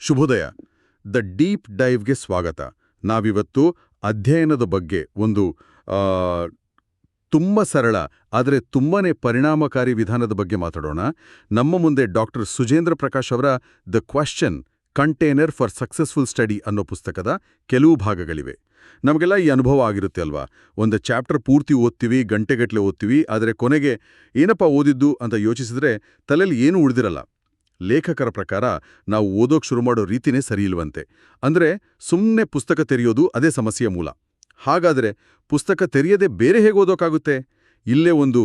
ಶುಭೋದಯ. The deep ಡೈವ್ಗೆ ಸ್ವಾಗತ. ನಾವಿವತ್ತು ಅಧ್ಯಯನದ ಬಗ್ಗೆ ಒಂದು ತುಂಬ ಸರಳ, ಆದರೆ ತುಂಬಾನೇ ಪರಿಣಾಮಕಾರಿ ವಿಧಾನದ ಬಗ್ಗೆ ಮಾತಾಡೋಣ. ನಮ್ಮ ಮುಂದೆ ಡಾಕ್ಟರ್ ಸುಜೇಂದ್ರ ಪ್ರಕಾಶ್ ಅವರ the question container for successful study ಅನ್ನೋ ಪುಸ್ತಕದ ಕೆಲವು ಭಾಗಗಳಿವೆ. ನಮಗೆಲ್ಲ ಈ ಅನುಭವ ಆಗಿರುತ್ತೆ ಅಲ್ವಾ? ಒಂದು ಚಾಪ್ಟರ್ ಪೂರ್ತಿ ಓದ್ತೀವಿ ಗಂಟೆಗಟ್ಟಲೆ ಓದ್ತೀವಿ, ಆದರೆ ಕೊನೆಗೆ ಏನಪ್ಪ ಓದಿದ್ದು ಅಂತ ಯೋಚಿಸಿದ್ರೆ ತಲೆಯಲ್ಲಿ ಏನೂ ಉಳಿದಿರಲ್ಲ. ಲೇಖಕರ ಪ್ರಕಾರ ನಾವು ಓದೋಕ್ ಶುರು ಮಾಡೋ ರೀತಿನೇ ಸರಿಯಿಲ್ವಂತೆ ಅಂದ್ರೆ ಸುಮ್ಮನೆ ಪುಸ್ತಕ ತೆರೆಯೋದು ಅದೇ ಸಮಸ್ಯೆಯ ಮೂಲ. ಹಾಗಾದರೆ ಪುಸ್ತಕ ತೆರೆಯದೆ ಬೇರೆ ಹೇಗೆ ಓದೋಕ್ಕಾಗುತ್ತೆ ಇಲ್ಲೇ ಒಂದು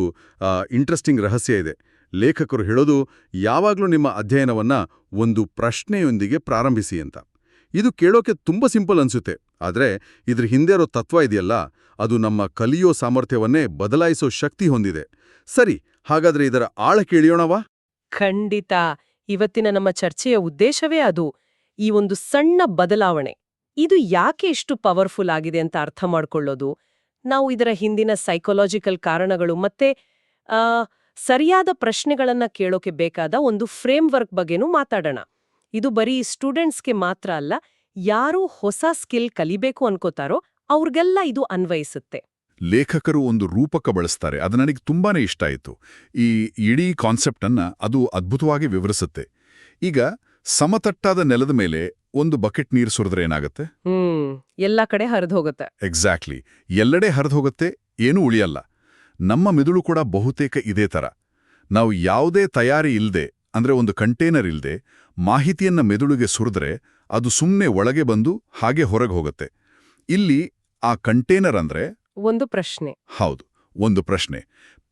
ಇಂಟ್ರೆಸ್ಟಿಂಗ್ ರಹಸ್ಯ ಇದೆ. ಲೇಖಕರು ಹೇಳೋದು ಯಾವಾಗಲೂ ನಿಮ್ಮ ಅಧ್ಯಯನವನ್ನ ಒಂದು ಪ್ರಶ್ನೆಯೊಂದಿಗೆ ಪ್ರಾರಂಭಿಸಿ ಅಂತ. ಇದು ಕೇಳೋಕೆ ತುಂಬ ಸಿಂಪಲ್ ಅನ್ಸುತ್ತೆ. ಆದರೆ ಇದ್ರ ಹಿಂದೆ ಇರೋ ತತ್ವ ಇದೆಯಲ್ಲ, ಅದು ನಮ್ಮ ಕಲಿಯೋ ಸಾಮರ್ಥ್ಯವನ್ನೇ ಬದಲಾಯಿಸೋ ಶಕ್ತಿ ಹೊಂದಿದೆ. ಸರಿ, ಹಾಗಾದ್ರೆ ಇದರ ಆಳ ಕೇಳಿಯೋಣವಾ? ಖಂಡಿತ. ಇವತ್ತಿನ ನಮ್ಮ ಚರ್ಚೆಯ ಉದ್ದೇಶವೇ ಅದು ಈ ಒಂದು ಸಣ್ಣ ಬದಲಾವಣೆ. ಇದು ಯಾಕೆ ಇಷ್ಟು ಪವರ್ಫುಲ್ ಆಗಿದೆ ಅಂತ ಅರ್ಥ ಮಾಡ್ಕೊಳ್ಳೋದು? ನಾವು ಇದರ ಹಿಂದಿನ ಸೈಕೊಲಾಜಿಕಲ್ ಕಾರಣಗಳು ಮತ್ತೆ ಸರಿಯಾದ ಪ್ರಶ್ನೆಗಳನ್ನ ಕೇಳೋಕೆ ಬೇಕಾದ ಒಂದು ಫ್ರೇಮ್ವರ್ಕ್ ಬಗ್ಗೆನೂ ಮಾತಾಡೋಣ. ಇದು ಬರೀ ಸ್ಟೂಡೆಂಟ್ಸ್ಗೆ ಮಾತ್ರ ಅಲ್ಲ, ಯಾರು ಹೊಸ ಸ್ಕಿಲ್ ಕಲಿಬೇಕು ಅನ್ಕೋತಾರೋ ಅವ್ರಿಗೆಲ್ಲ ಇದು ಅನ್ವಯಿಸುತ್ತೆ. ಲೇಖಕರು ಒಂದು ರೂಪಕ ಬಳಸ್ತಾರೆ. ಅದು ನನಗೆ ತುಂಬಾನೇ ಇಷ್ಟ ಆಯಿತು. ಈ ಇಡೀ ಕಾನ್ಸೆಪ್ಟನ್ನು ಅದು ಅದ್ಭುತವಾಗಿ ವಿವರಿಸುತ್ತೆ. ಈಗ ಸಮತಟ್ಟಾದ ನೆಲದ ಮೇಲೆ ಒಂದು ಬಕೆಟ್ ನೀರು ಸುರಿದ್ರೆ ಏನಾಗುತ್ತೆ? ಎಲ್ಲಾ ಕಡೆ ಹರಿದು ಹೋಗುತ್ತೆ. ಎಕ್ಸಾಕ್ಟ್ಲಿ ಎಲ್ಲೆಡೆ ಹರಿದು ಹೋಗುತ್ತೆ ಏನೂ ಉಳಿಯಲ್ಲ. ನಮ್ಮ ಮಿದುಳು ಕೂಡ ಬಹುತೇಕ ಇದೇ ಥರ ನಾವು ಯಾವುದೇ ತಯಾರಿ ಇಲ್ಲದೆ ಅಂದ್ರೆ ಒಂದು ಕಂಟೇನರ್ ಇಲ್ಲದೆ ಮಾಹಿತಿಯನ್ನ ಮೆದುಳಿಗೆ ಸುರಿದ್ರೆ ಅದು ಸುಮ್ಮನೆ ಒಳಗೆ ಬಂದು ಹಾಗೆ ಹೊರಗೆ ಹೋಗುತ್ತೆ. ಇಲ್ಲಿ ಆ ಕಂಟೇನರ್ ಅಂದ್ರೆ ಒಂದು ಪ್ರಶ್ನೆ. ಹೌದು ಒಂದು ಪ್ರಶ್ನೆ.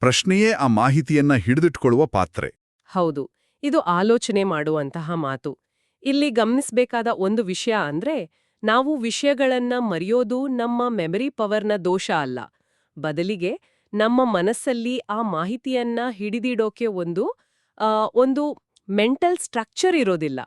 ಪ್ರಶ್ನೆಯೇ ಆ ಮಾಹಿತಿಯನ್ನ ಹಿಡಿದಿಟ್ಕೊಳ್ಳುವ ಪಾತ್ರೆ. ಹೌದು ಇದು ಆಲೋಚನೆ ಮಾಡುವಂತಹ ಮಾತು. ಇಲ್ಲಿ ಗಮನಿಸಬೇಕಾದ ಒಂದು ವಿಷಯ ಅಂದ್ರೆ ನಾವು ವಿಷಯಗಳನ್ನ ಮರೆಯೋದು ನಮ್ಮ ಮೆಮರಿ ಪವರ್ನ ದೋಷ ಅಲ್ಲ. ಬದಲಿಗೆ ನಮ್ಮ ಮನಸ್ಸಲ್ಲಿ ಆ ಮಾಹಿತಿಯನ್ನ ಹಿಡಿದಿಡೋಕೆ ಒಂದು ಒಂದು ಮೆಂಟಲ್ ಸ್ಟ್ರಕ್ಚರ್ ಇರೋದಿಲ್ಲ.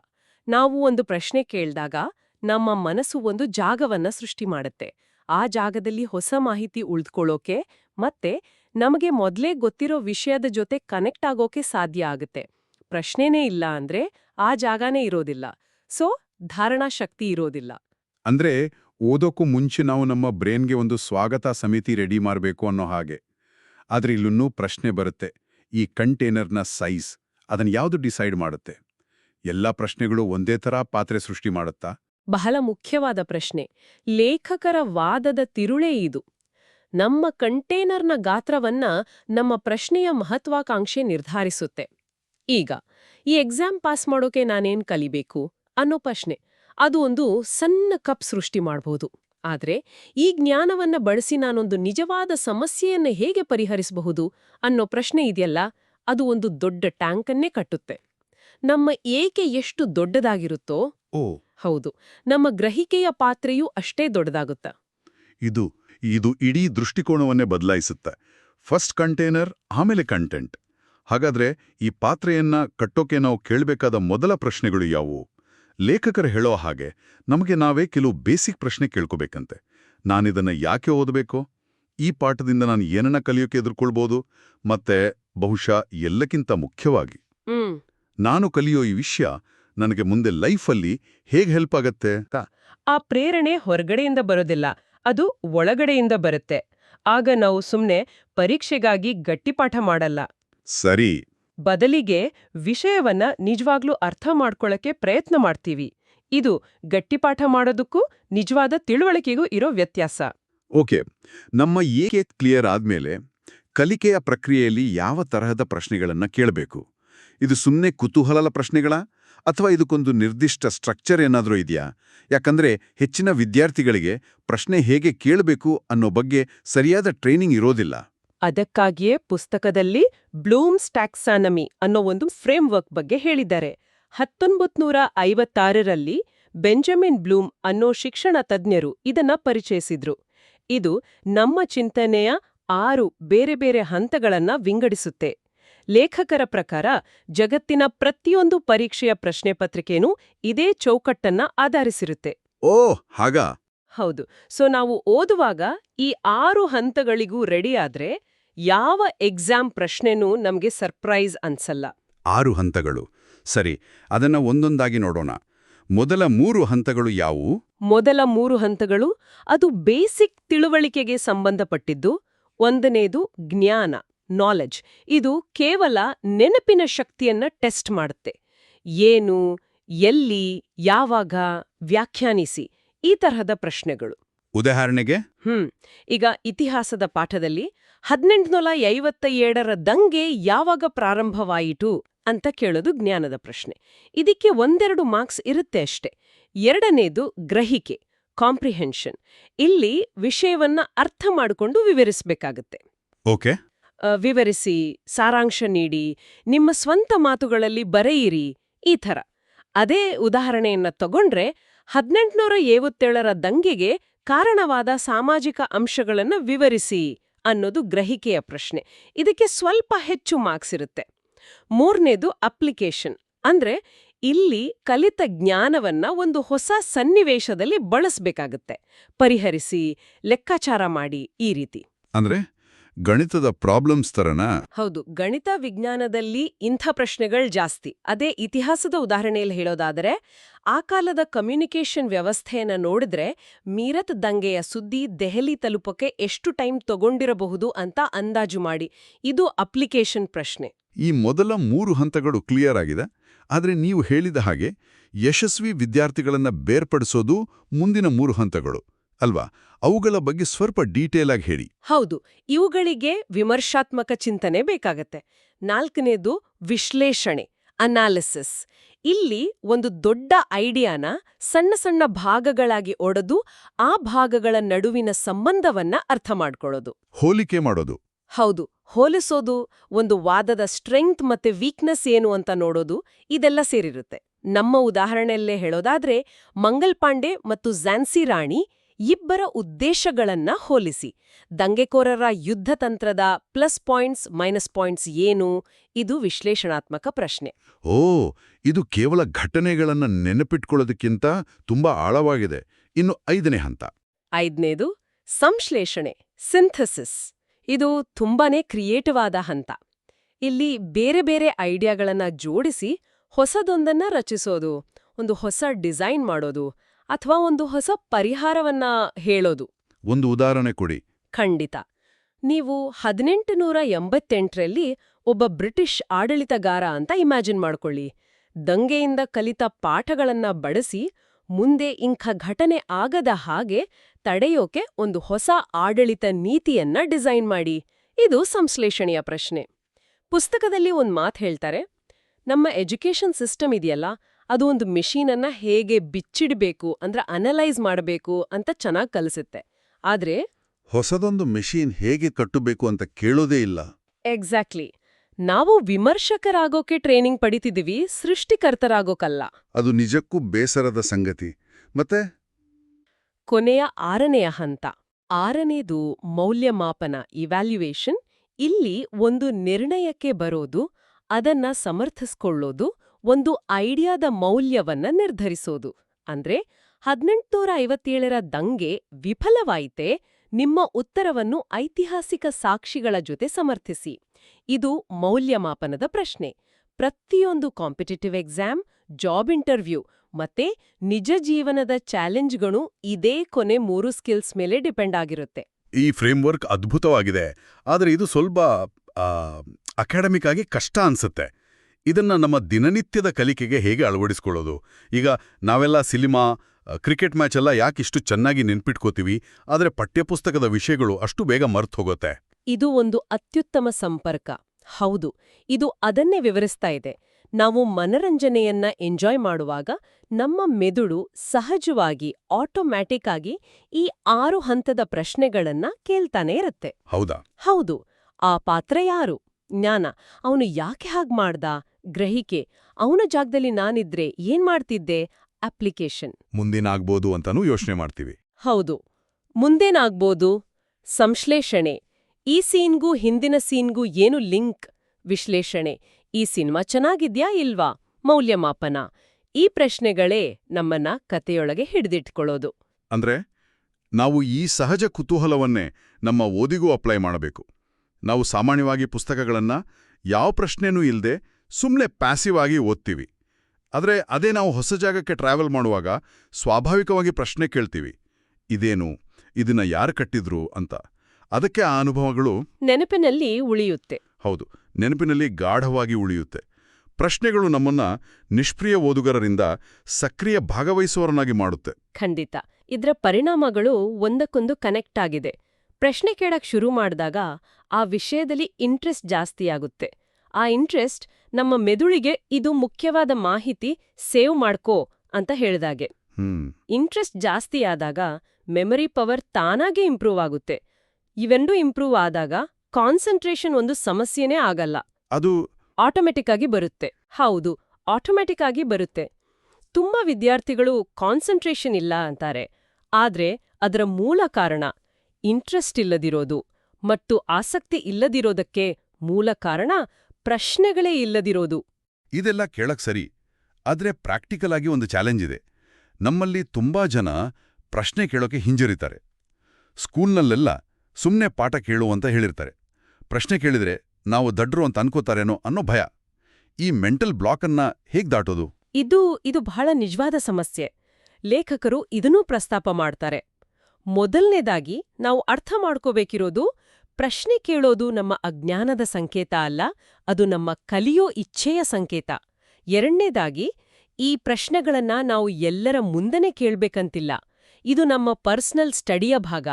ನಾವು ಒಂದು ಪ್ರಶ್ನೆ ಕೇಳಿದಾಗ ನಮ್ಮ ಮನಸ್ಸು ಒಂದು ಜಾಗವನ್ನ ಸೃಷ್ಟಿ ಮಾಡುತ್ತೆ. ಆ ಜಾಗದಲ್ಲಿ ಹೊಸ ಮಾಹಿತಿ ಉಳಿದುಕೊಳ್ಳೋಕೆ ಮತ್ತೆ ನಮಗೆ ಮೊದಲೇ ಗೊತ್ತಿರೋ ವಿಷಯದ ಜೊತೆ ಕನೆಕ್ಟ್ ಆಗೋಕೆ ಸಾಧ್ಯ ಆಗುತ್ತೆ. ಪ್ರಶ್ನೆನೇ ಇಲ್ಲ ಅಂದ್ರೆ ಆ ಜಾಗನೇ ಇರೋದಿಲ್ಲ. ಸೊ ಧಾರಣಾ ಶಕ್ತಿ ಇರೋದಿಲ್ಲ. ಅಂದ್ರೆ ಓದೋಕ್ಕೂ ಮುಂಚೆ ನಾವು ನಮ್ಮ ಬ್ರೇನ್ಗೆ ಒಂದು ಸ್ವಾಗತ ಸಮಿತಿ ರೆಡಿ ಮಾಡಬೇಕು ಅನ್ನೋ ಹಾಗೆ. ಆದ್ರೆ ಇಲ್ಲೂ ಪ್ರಶ್ನೆ ಬರುತ್ತೆ. ಈ ಕಂಟೇನರ್ನ ಸೈಜ್ ಅದನ್ನು ಯಾವುದು ಡಿಸೈಡ್ ಮಾಡುತ್ತೆ? ಎಲ್ಲ ಪ್ರಶ್ನೆಗಳು ಒಂದೇ ಥರ ಪಾತ್ರೆ ಸೃಷ್ಟಿ ಮಾಡುತ್ತಾ? ಬಹಳ ಮುಖ್ಯವಾದ ಪ್ರಶ್ನೆ. ಲೇಖಕರ ವಾದದ ತಿರುಳೇ ಇದು. ನಮ್ಮ ಕಂಟೇನರ್ನ ಗಾತ್ರವನ್ನ ನಮ್ಮ ಪ್ರಶ್ನೆಯ ಮಹತ್ವಾಕಾಂಕ್ಷೆ ನಿರ್ಧರಿಸುತ್ತೆ. ಈಗ, ಈ ಎಕ್ಸಾಮ್ ಪಾಸ್ ಮಾಡೋಕೆ ನಾನೇನ್ ಕಲಿಬೇಕು ಅನ್ನೋ ಪ್ರಶ್ನೆ. ಅದು ಒಂದು ಸಣ್ಣ ಕಪ್ ಸೃಷ್ಟಿ ಮಾಡಬಹುದು ಆದರೆ, ಈ ಜ್ಞಾನವನ್ನ ಬಳಸಿ ನಾನೊಂದು ನಿಜವಾದ ಸಮಸ್ಯೆಯನ್ನ ಹೇಗೆ ಪರಿಹರಿಸಬಹುದು ಅನ್ನೋ ಪ್ರಶ್ನೆ ಇದೆಯಲ್ಲ, ಅದು ಒಂದು ದೊಡ್ಡ ಟ್ಯಾಂಕನ್ನೇ ಕಟ್ಟುತ್ತೆ. ನಮ್ಮ ಏಕೆ ಎಷ್ಟು ದೊಡ್ಡದಾಗಿರುತ್ತೋ ಓ. ಹೌದು ನಮ್ಮ ಗ್ರಹಿಕೆಯ ಪಾತ್ರೆಯೂ ಅಷ್ಟೇ ದೊಡ್ಡದಾಗುತ್ತ? ಇದು ಇದು ಇಡೀ ದೃಷ್ಟಿಕೋನವನ್ನೇ ಬದಲಾಯಿಸುತ್ತೆ? ಫಸ್ಟ್ ಕಂಟೇನರ್ ಆಮೇಲೆ ಕಂಟೆಂಟ್. ಹಾಗಾದ್ರೆ ಈ ಪಾತ್ರೆಯನ್ನ ಕಟ್ಟೋಕೆ ನಾವು ಕೇಳಬೇಕಾದ ಮೊದಲ ಪ್ರಶ್ನೆಗಳು ಯಾವುವು? ಲೇಖಕರು ಹೇಳೋ ಹಾಗೆ ನಮಗೆ ನಾವೇ ಕೆಲವು ಬೇಸಿಕ್ ಪ್ರಶ್ನೆ ಕೇಳ್ಕೋಬೇಕಂತೆ. ನಾನಿದನ್ನ ಯಾಕೆ ಓದಬೇಕು? ಈ ಪಾಠದಿಂದ ನಾನು ಏನನ್ನ ಕಲಿಯೋಕೆ ಎದುರ್ಕೊಳ್ಬೋದು? ಮತ್ತೆ ಬಹುಶಃ ಎಲ್ಲಕ್ಕಿಂತ ಮುಖ್ಯವಾಗಿ ನಾನು ಕಲಿಯೋ ಈ ವಿಷಯ ನನಗೆ ಮುಂದೆ ಲೈಫಲ್ಲಿ ಹೇಗೆ ಹೆಲ್ಪ್ ಆಗತ್ತೆ? ಆ ಪ್ರೇರಣೆ ಹೊರಗಡೆಯಿಂದ ಬರೋದಿಲ್ಲ ಅದು ಒಳಗಡೆಯಿಂದ ಬರುತ್ತೆ. ಆಗ ನಾವು ಸುಮ್ನೆ ಪರೀಕ್ಷೆಗಾಗಿ ಗಟ್ಟಿಪಾಠ ಮಾಡಲ್ಲ. ಸರಿ. ಬದಲಿಗೆ ವಿಷಯವನ್ನ ನಿಜವಾಗ್ಲೂ ಅರ್ಥ ಮಾಡ್ಕೊಳ್ಳಕ್ಕೆ ಪ್ರಯತ್ನ ಮಾಡ್ತೀವಿ. ಇದು ಗಟ್ಟಿಪಾಠ ಮಾಡೋದಕ್ಕೂ ನಿಜವಾದ ತಿಳುವಳಿಕೆಗೂ ಇರೋ ವ್ಯತ್ಯಾಸ. ಓಕೆ ನಮ್ಮ ಏಕೆ ಕ್ಲಿಯರ್ ಆದ್ಮೇಲೆ ಕಲಿಕೆಯ ಪ್ರಕ್ರಿಯೆಯಲ್ಲಿ ಯಾವ ತರಹದ ಪ್ರಶ್ನೆಗಳನ್ನ ಕೇಳಬೇಕು? ಇದು ಸುಮ್ಮನೆ ಕುತೂಹಲದ ಪ್ರಶ್ನೆಗಳ? ಅಥವಾ ಇದಕ್ಕೊಂದು ನಿರ್ದಿಷ್ಟ ಸ್ಟ್ರಕ್ಚರ್ ಏನಾದರೂ ಇದೆಯಾ? ಯಾಕಂದ್ರೆ ಹೆಚ್ಚಿನ ವಿದ್ಯಾರ್ಥಿಗಳಿಗೆ ಪ್ರಶ್ನೆ ಹೇಗೆ ಕೇಳಬೇಕು ಅನ್ನೋ ಬಗ್ಗೆ ಸರಿಯಾದ ಟ್ರೈನಿಂಗ್ ಇರೋದಿಲ್ಲ. ಅದಕ್ಕಾಗಿಯೇ ಪುಸ್ತಕದಲ್ಲಿ ಬ್ಲೂಮ್ಸ್ ಟ್ಯಾಕ್ಸಾನಮಿ ಅನ್ನೋ ಒಂದು ಫ್ರೇಮ್ವರ್ಕ್ ಬಗ್ಗೆ ಹೇಳಿದ್ದಾರೆ. ಹತ್ತೊಂಬತ್ ನೂರ ಐವತ್ತಾರರಲ್ಲಿ ಬೆಂಜಮಿನ್ ಬ್ಲೂಮ್ ಅನ್ನೋ ಶಿಕ್ಷಣ ತಜ್ಞರು ಇದನ್ನ ಪರಿಚಯಿಸಿದ್ರು. ಇದು ನಮ್ಮ ಚಿಂತನೆಯ ಆರು ಬೇರೆ ಬೇರೆ ಹಂತಗಳನ್ನ ವಿಂಗಡಿಸುತ್ತೆ. ಲೇಖಕರ ಪ್ರಕಾರ ಜಗತ್ತಿನ ಪ್ರತಿಯೊಂದು ಪರೀಕ್ಷೆಯ ಪ್ರಶ್ನೆ ಪತ್ರಿಕೆನೂ ಇದೇ ಚೌಕಟ್ಟನ್ನ ಆಧರಿಸಿರುತ್ತೆ. ಓ ಹಾಗಾ. ಹೌದು. ಸೊ ನಾವು ಓದುವಾಗ ಈ ಆರು ಹಂತಗಳಿಗೂ ರೆಡಿ ಆದ್ರೆ ಯಾವ ಎಕ್ಸಾಮ್ ಪ್ರಶ್ನೆನೂ ನಮ್ಗೆ ಸರ್ಪ್ರೈಸ್ ಅನ್ಸಲ್ಲ. ಆರು ಹಂತಗಳು. ಸರಿ ಅದನ್ನ ಒಂದೊಂದಾಗಿ ನೋಡೋಣ. ಮೊದಲ ಮೂರು ಹಂತಗಳು ಯಾವುವು? ಮೊದಲ ಮೂರು ಹಂತಗಳು ಅದು ಬೇಸಿಕ್ ತಿಳುವಳಿಕೆಗೆ ಸಂಬಂಧಪಟ್ಟಿದ್ದು ಒಂದನೇದು ಜ್ಞಾನ. ನಾಲೆಡ್ಜ್ ಇದು ಕೇವಲ ನೆನಪಿನ ಶಕ್ತಿಯನ್ನ ಟೆಸ್ಟ್ ಮಾಡುತ್ತೆ. ಏನು ಎಲ್ಲಿ ಯಾವಾಗ ವ್ಯಾಖ್ಯಾನಿಸಿ ಈ ತರಹದ ಪ್ರಶ್ನೆಗಳು. ಉದಾಹರಣೆಗೆ? ಹ್ಮ್. ಈಗ ಇತಿಹಾಸದ ಪಾಠದಲ್ಲಿ ಹದಿನೆಂಟುನೂರ ಐವತ್ತ ಏಳರ ದಂಗೆ ಯಾವಾಗ ಪ್ರಾರಂಭವಾಯಿತು ಅಂತ ಕೇಳೋದು ಜ್ಞಾನದ ಪ್ರಶ್ನೆ. ಇದಕ್ಕೆ ಒಂದೆರಡು ಮಾರ್ಕ್ಸ್ ಇರುತ್ತೆ ಅಷ್ಟೆ. ಎರಡನೇದು ಗ್ರಹಿಕೆ ಕಾಂಪ್ರಿಹೆನ್ಷನ್ ಇಲ್ಲಿ ವಿಷಯವನ್ನ ಅರ್ಥ ಮಾಡಿಕೊಂಡು ವಿವರಿಸಬೇಕಾಗತ್ತೆ. ಓಕೆ. ವಿವರಿಸಿ, ಸಾರಾಂಶ ನೀಡಿ, ನಿಮ್ಮ ಸ್ವಂತ ಮಾತುಗಳಲ್ಲಿ ಬರೆಯಿರಿ, ಈ ಥರ. ಅದೇ ಉದಾಹರಣೆಯನ್ನ ತಗೊಂಡ್ರೆ ಹದಿನೆಂಟುನೂರ ಏವತ್ತೇಳರ ದಂಗೆಗೆ ಕಾರಣವಾದ ಸಾಮಾಜಿಕ ಅಂಶಗಳನ್ನು ವಿವರಿಸಿ ಅನ್ನೋದು ಗ್ರಹಿಕೆಯ ಪ್ರಶ್ನೆ. ಇದಕ್ಕೆ ಸ್ವಲ್ಪ ಹೆಚ್ಚು ಮಾರ್ಕ್ಸ್ ಇರುತ್ತೆ. ಮೂರನೇದು ಅಪ್ಲಿಕೇಶನ್. ಅಂದ್ರೆ, ಇಲ್ಲಿ ಕಲಿತ ಜ್ಞಾನವನ್ನ ಒಂದು ಹೊಸ ಸನ್ನಿವೇಶದಲ್ಲಿ ಬಳಸಬೇಕಾಗುತ್ತೆ. ಪರಿಹರಿಸಿ, ಲೆಕ್ಕಾಚಾರ ಮಾಡಿ, ಈ ರೀತಿ. ಅಂದ್ರೆ ಗಣಿತದ ಪ್ರಾಬ್ಲಮ್ಸ್ ತರನ? ಹೌದು ಗಣಿತ ವಿಜ್ಞಾನದಲ್ಲಿ ಇಂಥ ಪ್ರಶ್ನೆಗಳು ಜಾಸ್ತಿ. ಅದೇ ಇತಿಹಾಸದ ಉದಾಹರಣೆಯಲ್ಲಿ ಹೇಳೋದಾದರೆ ಆ ಕಾಲದ ಕಮ್ಯುನಿಕೇಷನ್ ವ್ಯವಸ್ಥೆಯನ್ನು ನೋಡಿದ್ರೆ ಮೀರತ್ ದಂಗೆಯ ಸುದ್ದಿ ದೆಹಲಿ ತಲುಪಕ್ಕೆ ಎಷ್ಟು ಟೈಮ್ ತಗೊಂಡಿರಬಹುದು ಅಂತ ಅಂದಾಜು ಮಾಡಿ. ಇದು ಅಪ್ಲಿಕೇಶನ್ ಪ್ರಶ್ನೆ. ಈ ಮೊದಲ ಮೂರು ಹಂತಗಳು ಕ್ಲಿಯರ್ ಆಗಿದೆ. ಆದರೆ ನೀವು ಹೇಳಿದ ಹಾಗೆ ಯಶಸ್ವಿ ವಿದ್ಯಾರ್ಥಿಗಳನ್ನು ಬೇರ್ಪಡಿಸೋದು ಮುಂದಿನ ಮೂರು ಹಂತಗಳು. ಅಲ್ವಾ? ಅವುಗಳ ಬಗ್ಗೆ ಸ್ವಲ್ಪ ಡೀಟೇಲ್ ಆಗಿ ಹೇಳಿ. ಹೌದು ಇವುಗಳಿಗೆ ವಿಮರ್ಶಾತ್ಮಕ ಚಿಂತನೆ ಬೇಕಾಗತ್ತೆ. ನಾಲ್ಕನೇದು ವಿಶ್ಲೇಷಣೆ ಅನಾಲಿಸಿಸ್ ಇಲ್ಲಿ ಒಂದು ದೊಡ್ಡ ಐಡಿಯಾನ ಸಣ್ಣ ಸಣ್ಣ ಭಾಗಗಳಾಗಿ ಒಡೆದು ಆ ಭಾಗಗಳ ನಡುವಿನ ಸಂಬಂಧವನ್ನ ಅರ್ಥ ಮಾಡ್ಕೊಳ್ಳೋದು. ಹೋಲಿಕೆ ಮಾಡೋದು. ಹೌದು ಹೋಲಿಸೋದು ಒಂದು ವಾದದ ಸ್ಟ್ರೆಂಗ್ತ್ ಮತ್ತೆ ವೀಕ್ನೆಸ್ ಏನು ಅಂತ ನೋಡೋದು ಇದೆಲ್ಲ ಸೇರಿರುತ್ತೆ. ನಮ್ಮ ಉದಾಹರಣೆಯಲ್ಲೇ ಹೇಳೋದಾದ್ರೆ ಮಂಗಲ್ ಪಾಂಡೆ ಮತ್ತು ಝಾನ್ಸಿ ರಾಣಿ ಇಬ್ಬರ ಉದ್ದೇಶಗಳನ್ನ ಹೋಲಿಸಿ. ದಂಗೆಕೋರರ ಯುದ್ಧ ತಂತ್ರದ ಪ್ಲಸ್ ಪಾಯಿಂಟ್ಸ್ ಮೈನಸ್ ಪಾಯಿಂಟ್ಸ್ ಏನು? ಇದು ವಿಶ್ಲೇಷಣಾತ್ಮಕ ಪ್ರಶ್ನೆ. ಓ ಇದು ಕೇವಲ ಘಟನೆಗಳನ್ನ ನೆನಪಿಟ್ಕೊಳ್ಳೋದಕ್ಕಿಂತ ತುಂಬಾ ಆಳವಾಗಿದೆ. ಇನ್ನು ಐದನೇ ಹಂತ. ಐದನೇದು ಸಂಶ್ಲೇಷಣೆ ಸಿಂಥಸಿಸ್. ಇದು ತುಂಬಾನೇ ಕ್ರಿಯೇಟಿವ್ ಆದ ಹಂತ. ಇಲ್ಲಿ ಬೇರೆ ಬೇರೆ ಐಡಿಯಾಗಳನ್ನ ಜೋಡಿಸಿ ಹೊಸದೊಂದನ್ನ ರಚಿಸೋದು ಒಂದು ಹೊಸ ಡಿಸೈನ್ ಮಾಡೋದು ಅಥವಾ ಒಂದು ಹೊಸ ಪರಿಹಾರವನ್ನ ಹೇಳೋದು. ಒಂದು ಉದಾಹರಣೆ ಕೊಡಿ. ಖಂಡಿತ. ನೀವು ಹದಿನೆಂಟು ನೂರ ಎಂಬತ್ತೆಂಟರಲ್ಲಿ ಒಬ್ಬ ಬ್ರಿಟಿಷ್ ಆಡಳಿತಗಾರ ಅಂತ ಇಮ್ಯಾಜಿನ್ ಮಾಡ್ಕೊಳ್ಳಿ. ದಂಗೆಯಿಂದ ಕಲಿತ ಪಾಠಗಳನ್ನ ಬಳಸಿ ಮುಂದೆ ಇಂಥ ಘಟನೆ ಆಗದ ಹಾಗೆ ತಡೆಯೋಕೆ ಒಂದು ಹೊಸ ಆಡಳಿತ ನೀತಿಯನ್ನ ಡಿಸೈನ್ ಮಾಡಿ. ಇದು ಸಂಶ್ಲೇಷಣೆಯ ಪ್ರಶ್ನೆ. ಪುಸ್ತಕದಲ್ಲಿ ಒಂದು ಮಾತು ಹೇಳ್ತಾರೆ ನಮ್ಮ ಎಜುಕೇಷನ್ ಸಿಸ್ಟಮ್ ಇದೆಯಲ್ಲ ಅದು ಒಂದು ಮಿಷೀನನ್ನ ಹೇಗೆ ಬಿಚ್ಚಿಡಬೇಕು ಅಂದ್ರೆ ಅನಲೈಸ್ ಮಾಡಬೇಕು ಅಂತ ಚೆನ್ನಾಗಿ ಕಲಿಸುತ್ತೆ. ಆದರೆ ಹೊಸದೊಂದು ಮೆಷೀನ್ ಹೇಗೆ ಕಟ್ಟಬೇಕು ಅಂತ ಕೇಳೋದೇ ಇಲ್ಲ. ಎಕ್ಸಾಕ್ಟ್ಲಿ. ನಾವು ವಿಮರ್ಶಕರಾಗೋಕೆ ಟ್ರೈನಿಂಗ್ ಪಡಿತಿದ್ದೀವಿ ಸೃಷ್ಟಿಕರ್ತರಾಗೋಕಲ್ಲ. ಅದು ನಿಜಕ್ಕೂ ಬೇಸರದ ಸಂಗತಿ. ಮತ್ತೆ? ಕೊನೆಯ ಆರನೆಯ ಹಂತ. ಆರನೇದು ಮೌಲ್ಯಮಾಪನ ಇವ್ಯಾಲ್ಯುವೇಷನ್ ಇಲ್ಲಿ ಒಂದು ನಿರ್ಣಯಕ್ಕೆ ಬರೋದು ಅದನ್ನ ಸಮರ್ಥಿಸ್ಕೊಳ್ಳೋದು ಒಂದು ಐಡಿಯಾದ ಮೌಲ್ಯವನ್ನ ನಿರ್ಧರಿಸೋದು. ಅಂದ್ರೆ ಹದಿನೆಂಟುನೂರ ಐವತ್ತೇಳರ ದಂಗೆ ವಿಫಲವಾಯಿತೆ ನಿಮ್ಮ ಉತ್ತರವನ್ನು ಐತಿಹಾಸಿಕ ಸಾಕ್ಷಿಗಳ ಜೊತೆ ಸಮರ್ಥಿಸಿ. ಇದು ಮೌಲ್ಯಮಾಪನದ ಪ್ರಶ್ನೆ. ಪ್ರತಿಯೊಂದು ಕಾಂಪಿಟೇಟಿವ್ ಎಕ್ಸಾಮ್, ಜಾಬ್ ಇಂಟರ್ವ್ಯೂ ಮತ್ತೆ ನಿಜ ಜೀವನದ ಚಾಲೆಂಜ್ಗಳು ಇದೇ ಕೊನೆ ಮೂರು ಸ್ಕಿಲ್ಸ್ ಮೇಲೆ ಡಿಪೆಂಡ್ ಆಗಿರುತ್ತೆ. ಈ ಫ್ರೇಮ್ವರ್ಕ್ ಅದ್ಭುತವಾಗಿದೆ. ಆದರೆ ಇದು ಸ್ವಲ್ಪ ಅಕಾಡೆಮಿಕ್ ಆಗಿ ಕಷ್ಟ ಅನ್ಸುತ್ತೆ. ಇದನ್ನ ನಮ್ಮ ದಿನನಿತ್ಯದ ಕಲಿಕೆಗೆ ಹೇಗೆ ಅಳವಡಿಸ್ಕೊಳ್ಳೋದು? ಈಗ ನಾವೆಲ್ಲ ಸಿನಿಮಾ ಕ್ರಿಕೆಟ್ ಮ್ಯಾಚ್ ಎಲ್ಲ ಯಾಕಿಷ್ಟು ಚೆನ್ನಾಗಿ ನೆನ್ಪಿಟ್ಕೋತೀವಿ? ಆದರೆ ಪಠ್ಯಪುಸ್ತಕದ ವಿಷಯಗಳು ಅಷ್ಟು ಬೇಗ ಮರ್ತು ಹೋಗುತ್ತೆ. ಇದು ಒಂದು ಅತ್ಯುತ್ತಮ ಸಂಪರ್ಕ. ಹೌದು ಇದು ಅದನ್ನೇ ವಿವರಿಸ್ತಾ ಇದೆ. ನಾವು ಮನರಂಜನೆಯನ್ನ ಎಂಜಾಯ್ ಮಾಡುವಾಗ ನಮ್ಮ ಮೆದುಳು ಸಹಜವಾಗಿ ಆಟೋಮ್ಯಾಟಿಕ್ ಆಗಿ ಈ ಆರು ಹಂತದ ಪ್ರಶ್ನೆಗಳನ್ನ ಕೇಳ್ತಾನೆ ಇರುತ್ತೆ. ಹೌದಾ? ಹೌದು ಆ ಪಾತ್ರ ಯಾರು? ಜ್ಞಾನ ಅವನು ಯಾಕೆ ಹಾಗೆ ಮಾಡ್ದ? ಗ್ರಹಿಕೆ ಅವನ ಜಾಗದಲ್ಲಿ ನಾನಿದ್ರೆ ಏನ್ ಮಾಡ್ತಿದ್ದೆ? ಅಪ್ಲಿಕೇಶನ್. ಮುಂದೇನಾಗ್ಬೋದು ಅಂತಾನೂ ಯೋಚನೆ ಮಾಡ್ತೀವಿ. ಹೌದು. ಮುಂದೇನಾಗ್ಬೋದು? ಸಂಶ್ಲೇಷಣೆ. ಈ ಸೀನ್ಗೂ ಹಿಂದಿನ ಸೀನ್ಗೂ ಏನು ಲಿಂಕ್? ವಿಶ್ಲೇಷಣೆ. ಈ ಸಿನಿಮಾ ಚೆನ್ನಾಗಿದ್ಯಾ ಇಲ್ವಾ? ಮೌಲ್ಯಮಾಪನ. ಈ ಪ್ರಶ್ನೆಗಳೇ ನಮ್ಮನ್ನ ಕತೆಯೊಳಗೆ ಹಿಡಿದಿಟ್ಕೊಳ್ಳೋದು. ಅಂದ್ರೆ ನಾವು ಈ ಸಹಜ ಕುತೂಹಲವನ್ನೇ ನಮ್ಮ ಓದಿಗೂ ಅಪ್ಲೈ ಮಾಡಬೇಕು. ನಾವು ಸಾಮಾನ್ಯವಾಗಿ ಪುಸ್ತಕಗಳನ್ನ ಯಾವ ಪ್ರಶ್ನೆನೂ ಇಲ್ಲದೆ ಸುಮ್ಮನೆ ಪ್ಯಾಸಿವ್ ಆಗಿ ಓದ್ತೀವಿ. ಆದರೆ ಅದೇ ನಾವು ಹೊಸ ಜಾಗಕ್ಕೆ ಟ್ರಾವೆಲ್ ಮಾಡುವಾಗ ಸ್ವಾಭಾವಿಕವಾಗಿ ಪ್ರಶ್ನೆ ಕೇಳ್ತೀವಿ ಇದೇನು ಇದನ್ನ ಯಾರು ಕಟ್ಟಿದ್ರು ಅಂತ. ಅದಕ್ಕೆ ಆ ಅನುಭವಗಳು ನೆನಪಿನಲ್ಲಿ ಉಳಿಯುತ್ತೆ. ಹೌದು ನೆನಪಿನಲ್ಲಿ ಗಾಢವಾಗಿ ಉಳಿಯುತ್ತೆ. ಪ್ರಶ್ನೆಗಳು ನಮ್ಮನ್ನ ನಿಷ್ಕ್ರಿಯ ಓದುಗರರಿಂದ ಸಕ್ರಿಯ ಭಾಗವಹಿಸುವವರನ್ನಾಗಿ ಮಾಡುತ್ತೆ. ಖಂಡಿತ. ಇದರ ಪರಿಣಾಮಗಳು ಒಂದಕ್ಕೊಂದು ಕನೆಕ್ಟ್ ಆಗಿದೆ. ಪ್ರಶ್ನೆ ಕೇಳಕ್ ಶುರು ಮಾಡಿದಾಗ ಆ ವಿಷಯದಲ್ಲಿ ಇಂಟ್ರೆಸ್ಟ್ ಜಾಸ್ತಿಯಾಗುತ್ತೆ ಆ ಇಂಟ್ರೆಸ್ಟ್ ನಮ್ಮ ಮೆದುಳಿಗೆ ಇದು ಮುಖ್ಯವಾದ ಮಾಹಿತಿ ಸೇವ್ ಮಾಡ್ಕೋ ಅಂತ ಹೇಳಿದಾಗೆ. ಇಂಟ್ರೆಸ್ಟ್ ಜಾಸ್ತಿ ಆದಾಗ ಮೆಮರಿ ಪವರ್ ತಾನಾಗೆ ಇಂಪ್ರೂವ್ ಆಗುತ್ತೆ. ಇವೆಂಡೂ ಇಂಪ್ರೂವ್ ಆದಾಗ ಕಾನ್ಸಂಟ್ರೇಷನ್ ಒಂದು ಸಮಸ್ಯೆನೇ ಆಗಲ್ಲ. ಅದು ಆಟೋಮೆಟಿಕ್ ಆಗಿ ಬರುತ್ತೆ. ಹೌದು ಆಟೋಮೆಟಿಕ್ ಆಗಿ ಬರುತ್ತೆ. ತುಂಬಾ ವಿದ್ಯಾರ್ಥಿಗಳು ಕಾನ್ಸಂಟ್ರೇಷನ್ ಇಲ್ಲ ಅಂತಾರೆ. ಆದ್ರೆ ಅದರ ಮೂಲ ಕಾರಣ ಇಂಟ್ರೆಸ್ಟ್ ಇಲ್ಲದಿರೋದು ಮತ್ತು ಆಸಕ್ತಿ ಇಲ್ಲದಿರೋದಕ್ಕೆ ಮೂಲ ಕಾರಣ ಪ್ರಶ್ನೆಗಳೇ ಇಲ್ಲದಿರೋದು. ಇದೆಲ್ಲ ಕೇಳಕ್ ಸರಿ ಆದ್ರೆ ಪ್ರಾಕ್ಟಿಕಲ್ ಆಗಿ ಒಂದು ಚಾಲೆಂಜ್ ಇದೆ. ನಮ್ಮಲ್ಲಿ ತುಂಬಾ ಜನ ಪ್ರಶ್ನೆ ಕೇಳೋಕೆ ಹಿಂಜರಿತಾರೆ. ಸ್ಕೂಲ್ನಲ್ಲೆಲ್ಲ ಸುಮ್ಮನೆ ಪಾಠ ಕೇಳು ಅಂತ ಹೇಳಿರ್ತಾರೆ. ಪ್ರಶ್ನೆ ಕೇಳಿದ್ರೆ ನಾವು ದಡ್ರು ಅಂತ ಅನ್ಕೋತಾರೇನೋ ಅನ್ನೋ ಭಯ. ಈ ಮೆಂಟಲ್ ಬ್ಲಾಕನ್ನ ಹೇಗ್ ದಾಟೋದು? ಇದು ಇದು ಬಹಳ ನಿಜವಾದ ಸಮಸ್ಯೆ. ಲೇಖಕರು ಇದನ್ನೂ ಪ್ರಸ್ತಾಪ ಮಾಡ್ತಾರೆ. ಮೊದಲನೇದಾಗಿ ನಾವು ಅರ್ಥ ಮಾಡ್ಕೋಬೇಕಿರೋದು ಪ್ರಶ್ನೆ ಕೇಳೋದು ನಮ್ಮ ಅಜ್ಞಾನದ ಸಂಕೇತ ಅಲ್ಲ ಅದು ನಮ್ಮ ಕಲಿಯೋ ಇಚ್ಛೆಯ ಸಂಕೇತ. ಎರಡನೇದಾಗಿ ಈ ಪ್ರಶ್ನೆಗಳನ್ನ ನಾವು ಎಲ್ಲರ ಮುಂದನೆ ಕೇಳ್ಬೇಕಂತಿಲ್ಲ. ಇದು ನಮ್ಮ ಪರ್ಸನಲ್ ಸ್ಟಡಿಯ ಭಾಗ.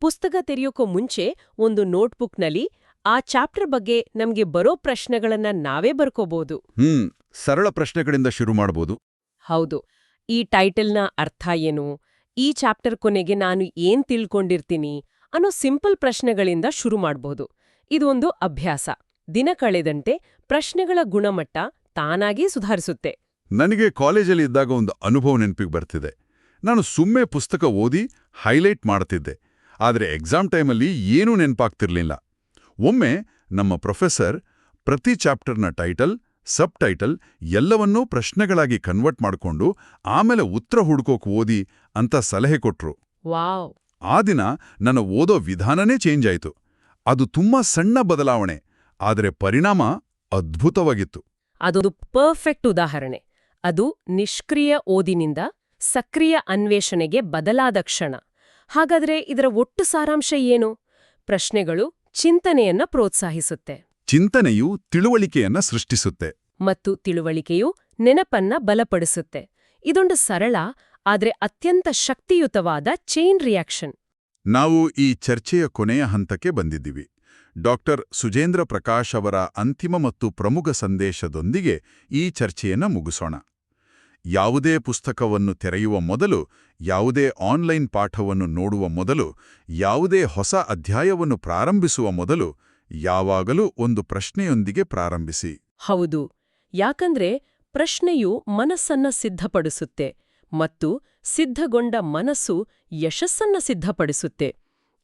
ಪುಸ್ತಕ ತೆರೆಯೋಕೋ ಮುಂಚೆ ಒಂದು ನೋಟ್ಬುಕ್ನಲ್ಲಿ ಆ ಚಾಪ್ಟರ್ ಬಗ್ಗೆ ನಮ್ಗೆ ಬರೋ ಪ್ರಶ್ನೆಗಳನ್ನ ನಾವೇ ಬರ್ಕೋಬಹುದು ಹ್ಮ್ ಸರಳ ಪ್ರಶ್ನೆಗಳಿಂದ ಶುರು ಮಾಡಬಹುದು ಹೌದು. ಈ ಟೈಟಲ್ನ ಅರ್ಥ ಏನು? ಈ ಚಾಪ್ಟರ್ ಕೊನೆಗೆ ನಾನು ಏನ್ ತಿಳ್ಕೊಂಡಿರ್ತೀನಿ? ಅನ್ನೋ ಸಿಂಪಲ್ ಪ್ರಶ್ನೆಗಳಿಂದ ಶುರು ಮಾಡ್ಬೋದು. ಇದು ಒಂದು ಅಭ್ಯಾಸ. ದಿನ ಕಳೆದಂತೆ ಪ್ರಶ್ನೆಗಳ ಗುಣಮಟ್ಟ ತಾನಾಗೇ ಸುಧಾರಿಸುತ್ತೆ. ನನಗೆ ಕಾಲೇಜಲ್ಲಿ ಇದ್ದಾಗ ಒಂದು ಅನುಭವ ನೆನಪಿಗೆ ಬರ್ತಿದೆ. ನಾನು ಸುಮ್ಮನೆ ಪುಸ್ತಕ ಓದಿ ಹೈಲೈಟ್ ಮಾಡ್ತಿದ್ದೆ. ಆದರೆ ಎಕ್ಸಾಮ್ ಟೈಮಲ್ಲಿ ಏನೂ ನೆನಪಾಗ್ತಿರ್ಲಿಲ್ಲ. ಒಮ್ಮೆ ನಮ್ಮ ಪ್ರೊಫೆಸರ್ ಪ್ರತಿ ಚಾಪ್ಟರ್ನ ಟೈಟಲ್ ಸಬ್ ಟೈಟಲ್ ಎಲ್ಲವನ್ನೂ ಪ್ರಶ್ನೆಗಳಾಗಿ ಕನ್ವರ್ಟ್ ಮಾಡಿಕೊಂಡು ಆಮೇಲೆ ಉತ್ತರ ಹುಡ್ಕೋಕ್ ಓದಿ ಅಂತ ಸಲಹೆ ಕೊಟ್ರು. ವಾವ್! ಆ ದಿನ ನನ್ನ ಓದೋ ವಿಧಾನನೇ ಚೇಂಜ್ ಆಯಿತು ಅದು ತುಂಬಾ ಸಣ್ಣ ಬದಲಾವಣೆ ಆದರೆ ಪರಿಣಾಮ ಅದ್ಭುತವಾಗಿತ್ತು. ಅದೊಂದು ಪರ್ಫೆಕ್ಟ್ ಉದಾಹರಣೆ. ಅದು ನಿಷ್ಕ್ರಿಯ ಓದಿನಿಂದ ಸಕ್ರಿಯ ಅನ್ವೇಷಣೆಗೆ ಬದಲಾದ ಕ್ಷಣ. ಹಾಗಾದ್ರೆ ಇದರ ಒಟ್ಟು ಸಾರಾಂಶ ಏನು? ಪ್ರಶ್ನೆಗಳು ಚಿಂತನೆಯನ್ನ ಪ್ರೋತ್ಸಾಹಿಸುತ್ತೆ. ಚಿಂತನೆಯು ತಿಳುವಳಿಕೆಯನ್ನ ಸೃಷ್ಟಿಸುತ್ತೆ. ಮತ್ತು ತಿಳುವಳಿಕೆಯು ನೆನಪನ್ನ ಬಲಪಡಿಸುತ್ತೆ. ಇದೊಂದು ಸರಳ ಆದ್ರೆ ಅತ್ಯಂತ ಶಕ್ತಿಯುತವಾದ ಚೈನ್ ರಿಯಾಕ್ಷನ್ ನಾವು ಈ ಚರ್ಚೆಯ ಕೊನೆಯ ಹಂತಕ್ಕೆ ಬಂದಿದ್ದೀವಿ. ಡಾಕ್ಟರ್ ಸುಜೇಂದ್ರ ಪ್ರಕಾಶ್ ಅವರ ಅಂತಿಮ ಮತ್ತು ಪ್ರಮುಖ ಸಂದೇಶದೊಂದಿಗೆ ಈ ಚರ್ಚೆಯನ್ನ ಮುಗಿಸೋಣ. ಯಾವುದೇ ಪುಸ್ತಕವನ್ನು ತೆರೆಯುವ ಮೊದಲು ಯಾವುದೇ ಆನ್ಲೈನ್ ಪಾಠವನ್ನು ನೋಡುವ ಮೊದಲು ಯಾವುದೇ ಹೊಸ ಅಧ್ಯಾಯವನ್ನು ಪ್ರಾರಂಭಿಸುವ ಮೊದಲು ಯಾವಾಗಲೂ ಒಂದು ಪ್ರಶ್ನೆಯೊಂದಿಗೆ ಪ್ರಾರಂಭಿಸಿ. ಹೌದು. ಯಾಕಂದ್ರೆ ಪ್ರಶ್ನೆಯು ಮನಸ್ಸನ್ನ ಸಿದ್ಧಪಡಿಸುತ್ತೆ. ಮತ್ತು ಸಿದ್ಧಗೊಂಡ ಮನಸ್ಸು ಯಶಸ್ಸನ್ನ ಸಿದ್ಧಪಡಿಸುತ್ತೆ.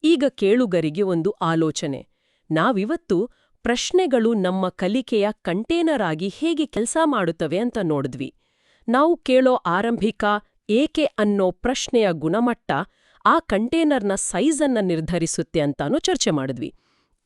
ಈಗ ಕೇಳುಗರಿಗೆ ಒಂದು ಆಲೋಚನೆ. ನಾವಿವತ್ತು ಪ್ರಶ್ನೆಗಳು ನಮ್ಮ ಕಲಿಕೆಯ ಕಂಟೇನರ್ ಆಗಿ ಹೇಗೆ ಕೆಲಸ ಮಾಡುತ್ತವೆ ಅಂತ ನೋಡಿದ್ವಿ. ನಾವು ಕೇಳೋ ಆರಂಭಿಕ ಏಕೆ ಅನ್ನೋ ಪ್ರಶ್ನೆಯ ಗುಣಮಟ್ಟ ಆ ಕಂಟೇನರ್ನ ಸೈಜನ್ನ ನಿರ್ಧರಿಸುತ್ತೆ ಅಂತಾನೂ ಚರ್ಚೆ ಮಾಡಿದ್ವಿ.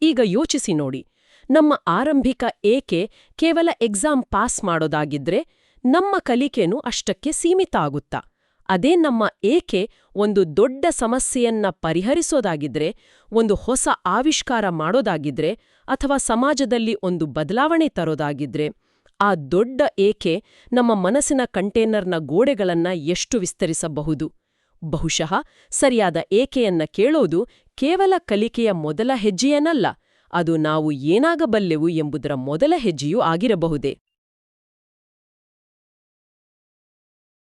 ಈಗ ಯೋಚಿಸಿ ನೋಡಿ. ನಮ್ಮ ಆರಂಭಿಕ ಏಕೆ ಕೇವಲ ಎಕ್ಸಾಮ್ ಪಾಸ್ ಮಾಡೋದಾಗಿದ್ರೆ ನಮ್ಮ ಕಲಿಕೆನೂ ಅಷ್ಟಕ್ಕೆ ಸೀಮಿತ ಆಗುತ್ತಾ ಅದೇ ನಮ್ಮ ಏಕೆ ಒಂದು ದೊಡ್ಡ ಸಮಸ್ಯೆಯನ್ನ ಪರಿಹರಿಸೋದಾಗಿದ್ರೆ, ಒಂದು ಹೊಸ ಆವಿಷ್ಕಾರ ಮಾಡೋದಾಗಿದ್ರೆ, ಅಥವಾ ಸಮಾಜದಲ್ಲಿ ಒಂದು ಬದಲಾವಣೆ ತರೋದಾಗಿದ್ರೆ, ಆ ದೊಡ್ಡ ಏಕೆ ನಮ್ಮ ಮನಸ್ಸಿನ ಕಂಟೇನರ್ನ ಗೋಡೆಗಳನ್ನ ಎಷ್ಟು ವಿಸ್ತರಿಸಬಹುದು? ಬಹುಶಃ ಸರಿಯಾದ ಏಕೆಯನ್ನ ಕೇಳೋದು ಕೇವಲ ಕಲಿಕೆಯ ಮೊದಲ ಹೆಜ್ಜೆಯೇನಲ್ಲ, ಅದು ನಾವು ಏನಾಗಬಲ್ಲೆವು ಎಂಬುದರ ಮೊದಲ ಹೆಜ್ಜೆಯೂ ಆಗಿರಬಹುದೇ?